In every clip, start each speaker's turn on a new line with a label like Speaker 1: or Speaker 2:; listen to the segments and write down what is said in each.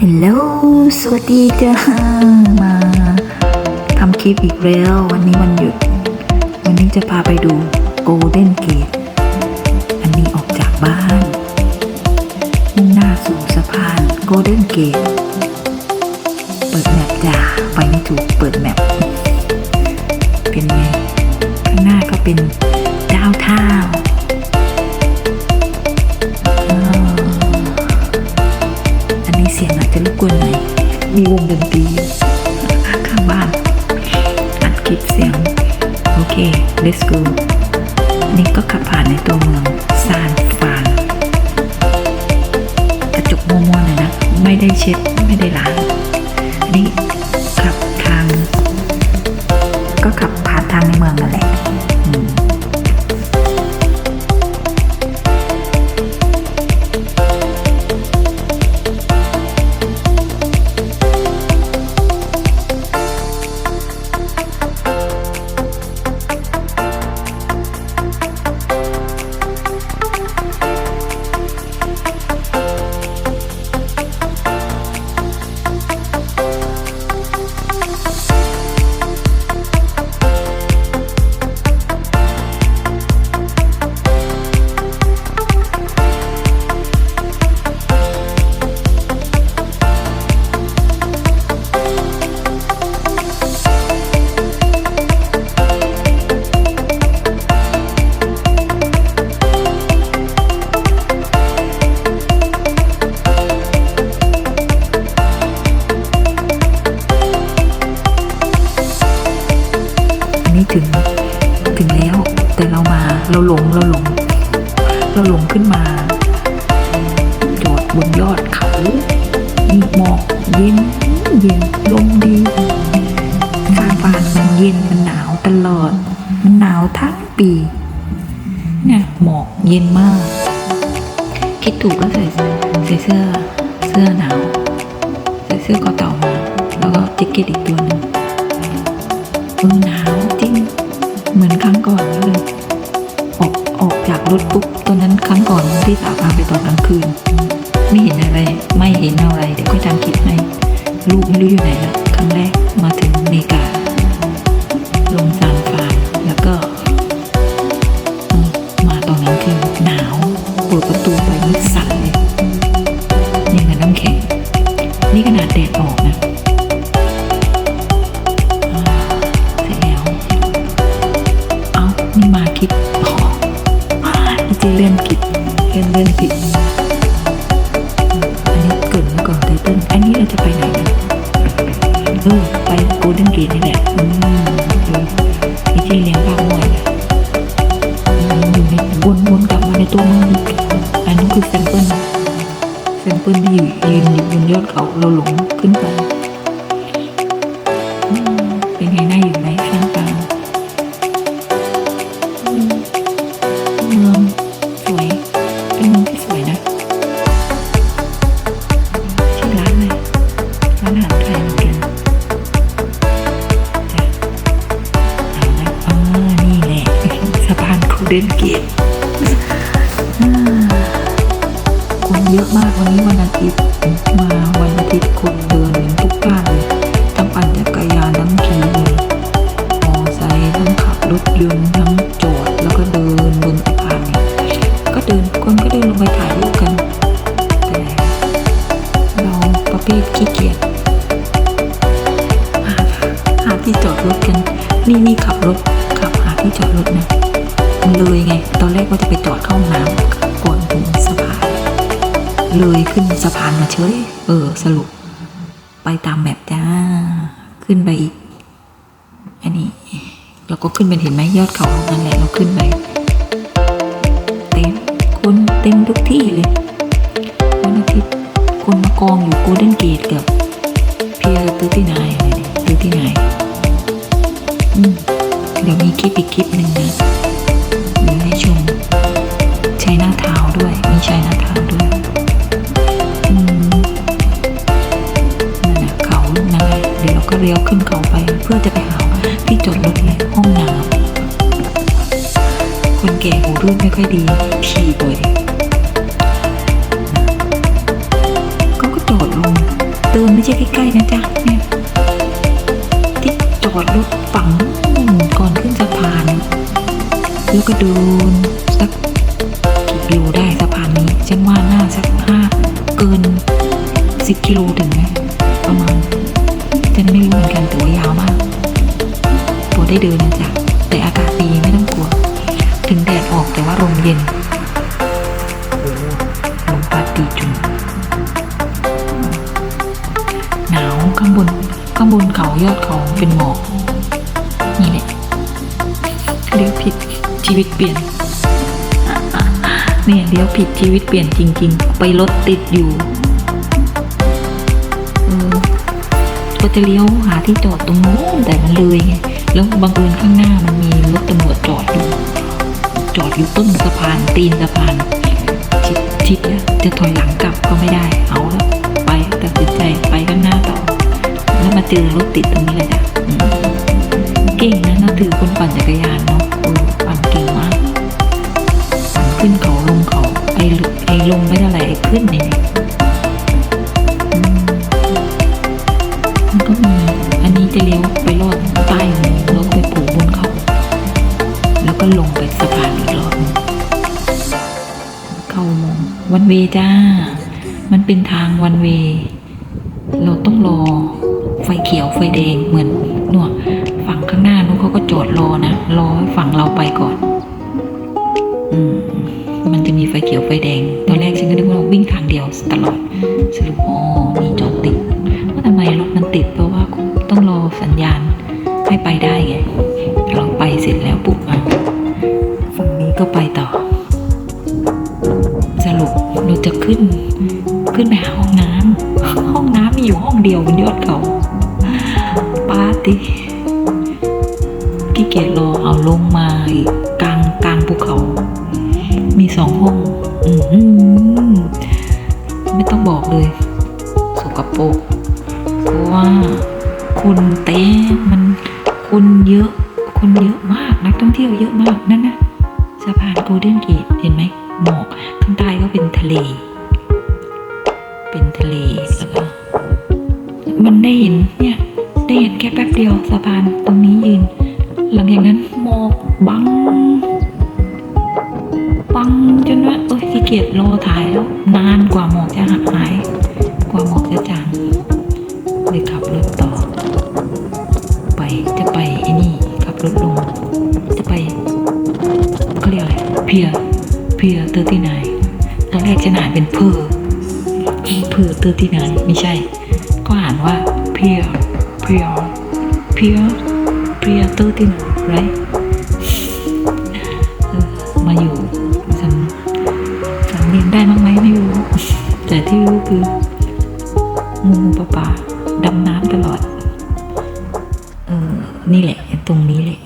Speaker 1: ฮัลโหล สวัสดีจ้า มาทำคลิปอีกแล้ว วันนี้วันหยุด วันนี้จะพาไปดู Golden Gate อันนี้ออกจากบ้านมุ่งหน้าสู่สะพาน Golden Gate เปิดแมปจ้า ไปไม่ถูก เปิดแมปเป็นไง ข้างหน้าก็เป็น อาจจะรบกวนหนมีวงดนตรีข้างบ้านอัดคลิปเสียง โอเค let's go นี่ก็ขับผ่านในตัวเมืองซานฟานกระจกมัวๆหน่อยนะ ไม่ได้เช็ด ไม่ได้ล้าง แล้ว แต่เรามาเราหลงเราหลง เราหลงขึ้นมาจอดบนยอดเขาหมอกเย็นเย็นลมดีฟานฟานมันเย็นมันหนาวตลอด มันหนาวทั้งปีเนี่ยหมอกเย็นมาก คิดถูกแล้วใส่ใส่เสื้อเสื้อหนาว ใส่เสื้อคอเต่ามาแล้วก็แจ็คเก็ตอีกตัวนึง ถปุ๊บตอนนั้นครั้งก่อนที่สาวพาไปตอนกลางคืน ไม่เห็นอะไร ไม่เห็นอะไร เดี๋ยวก็ทำคลิปให้ ลูกไม่รู้อยู่ไหนแล้วครั้งแรกมาถึงอเมริกา อีเจเเลยขึ้นสะพานมาเฉย เออ สรุป ไปตามแบบจ้า ขึ้นไปอีก อันนี้ เราก็ขึ้นเป็นเห็นไหมยอดเขานั่นแหละเราขึ้นไป เต็มคนเต็มทุกที่เลยวันอาทิตย์คนมากองอยู่โกลเด้นเกตกับเพียร์ตื้อที่ไหนอะไรเนี่ยตื้อที่ไหนอืมเดี๋ยวมีคลิปอีกคลิปหนึ่งนะเดี๋ยวให้ชมใช้หน้าเท้าด้วย มีใช้หน้าเท้าด้วย เดี๋ยวเราก็เลี้ยวขึ้นเขาไปเพื่อจะไปหาที่จอดรถในห้องน้ำคนแก่หูรูดไม่ค่อยดีขี่บ่อยเขาก็จอดลงเดินไม่ใช่ใกล้ๆนะจ๊ะเนี่ยที่จอดรถฝังก่อนขึ้นสะพาน แล้วก็เดินสักกี่กิโลได้สะพานนี้ฉันว่าน่าสักห้าเกินสิบกิโลถึงไหม ได้เดินนะจ๊ะแต่อากาศดีไม่ต้องกลัว ถึงแดดออกแต่ว่าลมเย็นลมพัดดีจุงหนาวข้างบนข้างบนเขายอดเขาเป็นหมอกนี่แหละเลี้ยวผิดชีวิตเปลี่ยนเนี่ยเลี้ยวผิดชีวิตเปลี่ยนจริง ๆ ไปรถติดอยู่เออก็จะเลี้ยวหาที่จอดตรงนู้นแต่มันเลยไง แล้วบังเอิญข้างหน้ามันมีรถตำรวจจอดอยู่จอดอยู่ต้นสะพานตีนสะพานชิดชิดแล้วจะถอยหลังกลับก็ไม่ได้ เอาล้วไปตัดสินใจไปข้างหน้าต่อ แล้วมาเจอรถติดตรงนี้เลยจ้ะเก่งนะนับถือคนปั่นจักรยานเนาะเออปั่นเก่งมากขึ้นเขาลงเขาไอ้ลไอ้ลงไม่เท่าไหร่ไอ้ขึ้นเนี่ย เวจ้า มันเป็นทางวันเว เราต้องรอ ไฟเขียวไฟแดงเหมือนหนวฝั่งข้างหน้านู้นเขาก็จอดรอนะ รอให้ฝั่งเราไปก่อน อืม มันจะมีไฟเขียวไฟแดง ตอนแรกฉันก็นึกว่าวิ่งทางเดียวตลอดสรุปอ๋อมีจอดติดว่าทำไมรถมันติดเพราะว่าต้องรอสัญญาณให้ไปได้ไง เราไปเสร็จแล้วปุ๊บอะฝั่งนี้ก็ไปต่อ รุปเราจะขึ้น ขึ้นไปห้องน้ำห้องน้ำมีอยู่ห้องเดียวบนยอดเขาปาติขี้เกียจรอเอาลงมาอีกกลางกลางภูเขา มีสองห้องอือหือไม่ต้องบอกเลยสกปรกเพราะว่าคนเต้มันคนเยอะ คนเยอะมากนักท่องเที่ยวเยอะมากนั่นนะสะพานโกลเด้นเกตเห็นไหม หมอกข้างใต้ก็เป็นทะเล เป็นทะเลแล้วก็มันได้เห็นเนี่ย ได้เห็นแค่แป๊บเดียวสะพานตรงนี้ยืน หลังจากนั้นหมอกบัง บังจนว่าเอ้ยขี้เกียจรอถ่ายแล้ว นานกว่าหมอกจะหาย กว่าหมอกจะจางเลยขับรถต่อ ไปจะไปไอ้นี่ขับรถลง จะไปเขาเรียกอะไรเพีย พียเตอร์ที่ไหนตอนแรกฉันอ่านเป็นเพอเพอเตอร์ที่ไหนไม่ใช่ ก็อ่านว่าเพียเพียเพียเพียเตอร์ที่ไหนไรมาอยู่สำสำเนียงได้บ้างไหมไม่รู้ แต่ที่รู้คืองูปลาปลาดำน้ำตลอด เออนี่แหละ ตรงนี้แหละ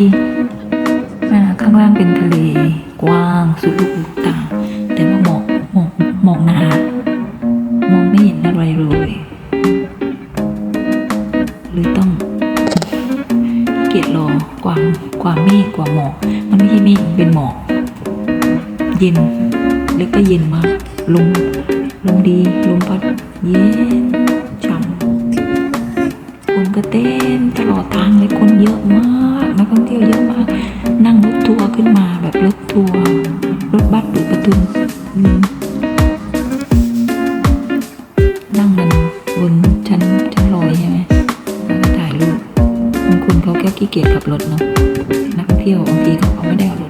Speaker 1: กี้ข้างล่างเป็นทะเลกว้างสุดลูกหูตาแต่ว่าหมอกหมอกหมอกหนามองไม่เห็นอะไรเลยหรือต้องเกียดรอกว่ากว่าเมฆกว่าหมอก มันไม่ใช่เมฆเป็นหมอก เย็นแล้วก็เย็นมากลมลมดีลมพัดเย็นช่ำคนก็เต้นตลอดทางเลยคนเยอะมาก นักท่องเที่ยวเยอะมาก นั่งรถทัวร์ขึ้นมาแบบรถทัวร์รถบัสหรือประทุมนั่งมันบนชั้นชั้นลอยใช่ไหมแล้วก็ถ่ายรูปบางคนเขาแค่ขี้เกียจขับรถเนาะนักท่องเที่ยวบางทีเขาไม่ได้เอารถ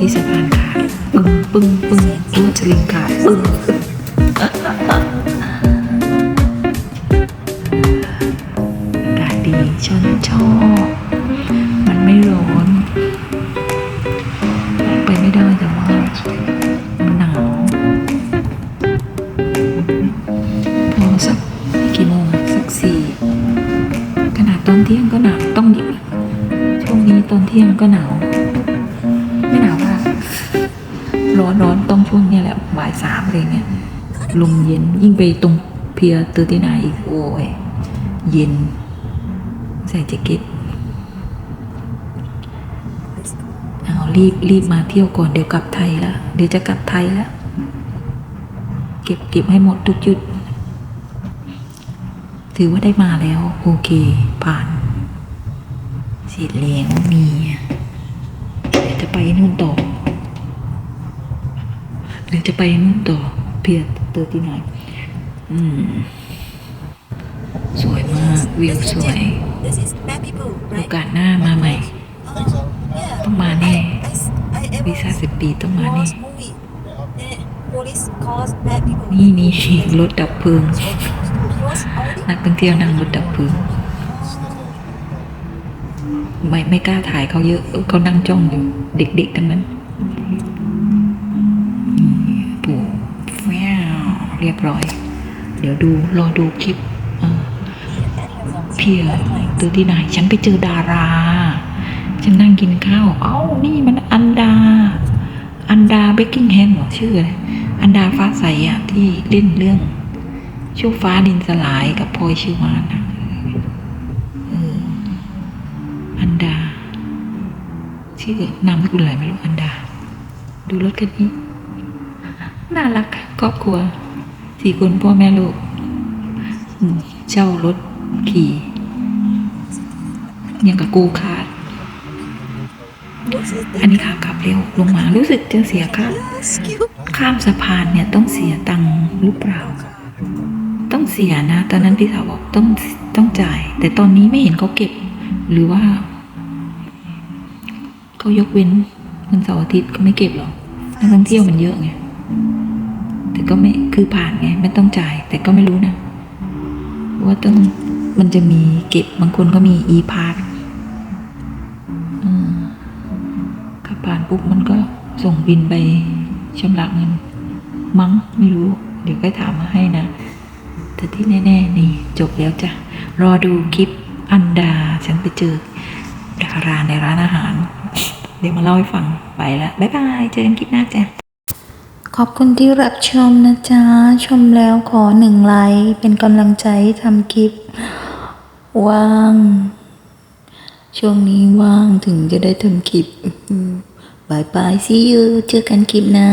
Speaker 1: ที่สะพานขาดปึ้งปึ้งปึ้งตัวจลิงขาดปึ้งกาดีชนชอบมันไม่ร้อนไปไม่ได้แต่ว่ามันหนาวพอสักกี่โมงสักสี่ขนาดตอนเที่ยงก็หนาวต้องหยิบช่วงนี้ตอนเที่ยงก็หนาวไม่หนาว ร้อนร้อนต้องช่วงเนี้ยแหละบ่ายสามอะไรเงี้ยลมเย็นยิ่งไปตรงเพียเตอร์ตินาอีกโอ้ยเย็น ใส่แจ็คเก็ตเอารีบรีบมาเที่ยวก่อนเดี๋ยวกลับไทยแล้วเดี๋ยวจะกลับไทยแล้วเก็บเก็บให้หมดทุกจุด ถือว่าได้มาแล้ว โอเค ผ่านสีเหลียงมีเดี๋ยวจะไปนู่นต่อ เดี๋ยวจะไปนู่นต่อเพียรเตอร์ที่ไหนอืมสวยมากวิวสวยโอกาสหน้ามาใหม่ต้องมาแน่วีซ่าสิบปีต้องมาแน่นี่นี่รถดับเพลิงนักท่องเที่ยวนั่งรถดับเพลิงไม่ไม่กล้าถ่ายเขาเยอะเขานั่งจ้องอยู่เด็กๆทั้งนั้น เรียบร้อย เดี๋ยวดูรอดูคลิปเพียตัวที่ไหนฉันไปเจอดารา ฉันนั่งกินข้าว เอ้า นี่มันอันดา อันดาเบกกิ้งแฮมหรอชื่ออะไรอันดาฟ้าใสอะที่เล่นเรื่องชั่วฟ้าดินสลายกับพลอยชื่อมานอะอันดา ชื่อนามสกุลอะไรไม่รู้อันดา ดูรถคันนี้ น่ารักครอบครัว สี่คนพ่อแม่ลูกเช่ารถขี่ยังกับกูคาด อันนี้ขากลับเร็วลงมารู้สึกจะเสียค่าข้ามสะพานเนี่ยต้องเสียตังค์หรือเปล่า ต้องเสียนะ ตอนนั้นพี่สาวบอกต้องต้องจ่าย แต่ตอนนี้ไม่เห็นเขาเก็บ หรือว่าเขายกเว้นวันเสาร์อาทิตย์ก็ไม่เก็บหรอกนักท่องเที่ยวมันเยอะไง ก็ไม่คือผ่านไง ไม่ต้องจ่าย แต่ก็ไม่รู้นะ ว่าต้องมันจะมีเก็บบางคนก็มี e park อืมถ้าผ่านปุ๊บมันก็ส่งบินไปชำระเงิน มั้งไม่รู้ เดี๋ยวก็ถามมาให้นะ แต่ที่แน่ ๆ นี่ จบแล้วจ้ะ รอดูคลิปอันดา ฉันไปเจอดาราในร้านอาหาร เดี๋ยวมาเล่าให้ฟังไปล้วบ๊ายบาย เจอกันคลิปหน้าจ้ะ
Speaker 2: ขอบคุณที่รับชมนะจ๊ะ ชมแล้วขอหนึ่งไลค์เป็นกำลังใจให้ทำคลิป ว่าง ช่วงนี้ว่างถึงจะได้ทำคลิปบายบาย see you เจอกันคลิปหน้า